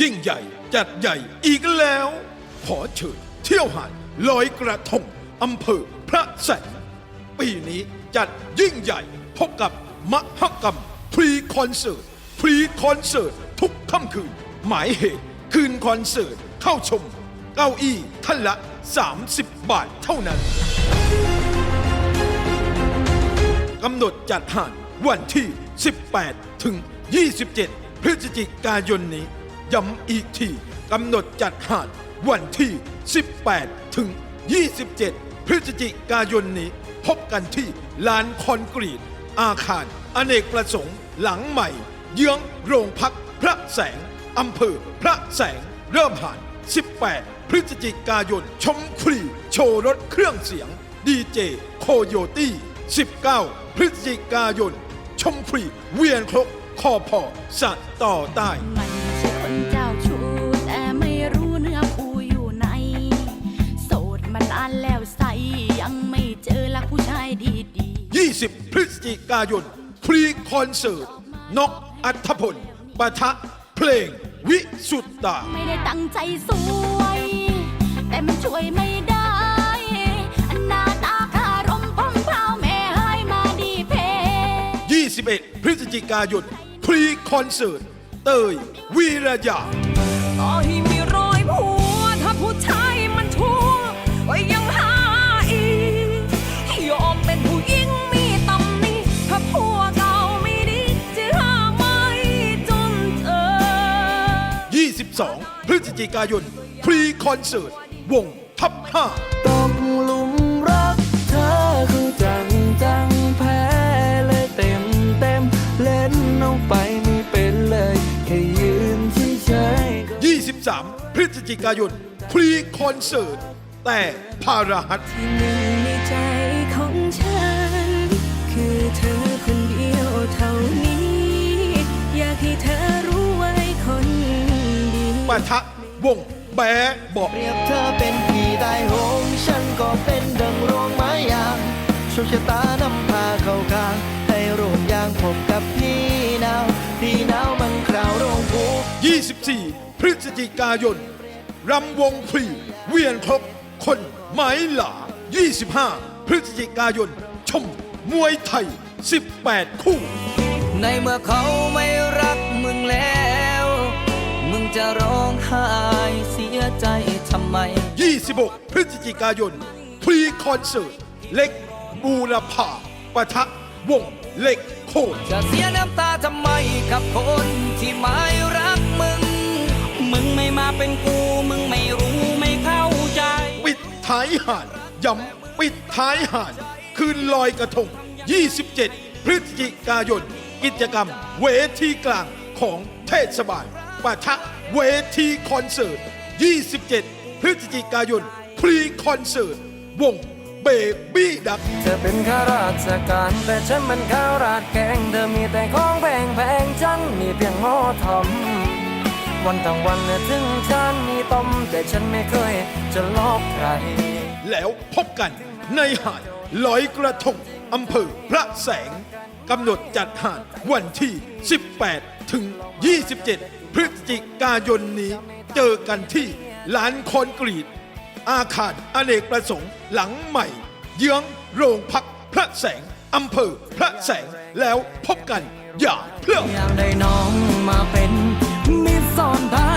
ยิ่งใหญ่ จัดใหญ่อีกแล้ว ขอเชิญเที่ยวหาดลอยกระทงอำเภอพระแสงปีนี้จัดยิ่งใหญ่ พบกับมหกรรมพรีคอนเสิร์ตพรีคอนเสิร์ตทุกค่ำคืน หมายเหตุคืนคอนเสิร์ตเข้าชม เก้าอี้ท่านละ 30 บาทเท่านั้นกำหนดจัดหานวันที่ 18 ถึง 27 พฤศจิกายนนี้ ย้ำอีกทีกำหนดจัดหานวันที่ 18 ถึง 27 พฤศจิกายนนี้ พบกันที่ลานคอนกรีต อาคาร อเนกประสงค์หลังใหม่ เยื้องโรงพักพระแสงอำเภอพระแสงเริ่มหาน18 พฤศจิกายน ชมฟรี โชว์รถเครื่องเสียง ดีเจโคโยตี้ 19 พฤศจิกายน ชมฟรี เวียนครกคอพอสะต่อใต้ 20 พฤศจิกายนฟรีคอนเสิร์ต นกอัธพลปะทะเพลงวิสุตตา ไม่ได้ตั้งใจสวย แต่มันช่วยไม่ได้ อันหนาตาคารมพองเท้าแม่ให้มาดีเพ21 พฤศจิกายนฟรีคอนเสิร์ต เตยวีระยา จิกายนฟรีคอนเสิร์ต วงทับห้าตกหลุมรักเธอคือจังจังแพ้เลยเต็มเต็มเล่นลงไปไม่เป็นเลยแค่ยืนเฉยๆก็23 พฤศจิกายนฟรีคอนเสิร์ต แต่พาราฮัตที่หนึ่งในใจของฉัน คือเธอคนเดียวเท่านี้ อยากให้เธอรู้ไว้คนดีปะทะ วงแบะบอกเปรียบเธอเป็นพี่ได้หงส์ฉันก็เป็นดังรวงไม้ยางโชคชะตานำพาเข้าข้าง ให้โรงยางพบกับพี่หนาวพี่หนาวมันคราวโรงผู24 พฤศจิกายน รำวงฟรีเวียนครบ คนไม้หลา 25 พฤศจิกายน ชม มวยไทย 18 คู่ ในเมื่อเขาไม่รักมึงแล้วมึง จะร้องไห้เสียใจทำไม 26 พฤศจิกายนฟรีคอนเสิร์ต เล็กบูรพาปะทะวงเล็กโคตรจะเสียน้ำตาทำไมกับคนที่ไม่รักมึง มึงไม่มาเป็นกู มึงไม่รู้ไม่เข้าใจ ปิดท้ายหานย้ำปิดท้ายหานคืนลอยกระทง 27 พฤศจิกายน กิจกรรมเวทีกลางของเทศบาล ปะทะเวทีคอนเสิร์ต 27 พฤศจิกายน พรีคอนเสิร์ต วงเบบี้ดัก เธอเป็นข้าราชการแต่ฉันมันข้าราชแกง เธอมีแต่ของแพงแพงๆฉันมีเพียงหม้อทำวันทั้งวันเนี่ยถึงฉันมีต้มแต่ฉันไม่เคยจะลอกใคร แล้วพบกันในหาดลอยกระทงอำเภอพระแสง กำหนดจัดหาดวันที่ 18 ถึง 27 พฤศจิกายนนี้เจอกันที่ลานคอนกรีต อาคารอเนกประสงค์หลังใหม่ เยื้องโรงพักพระแสงอำเภอพระแสงแล้วพบกันอย่าเพลิดอยากได้น้องมาเป็นมิตรซ่อนทา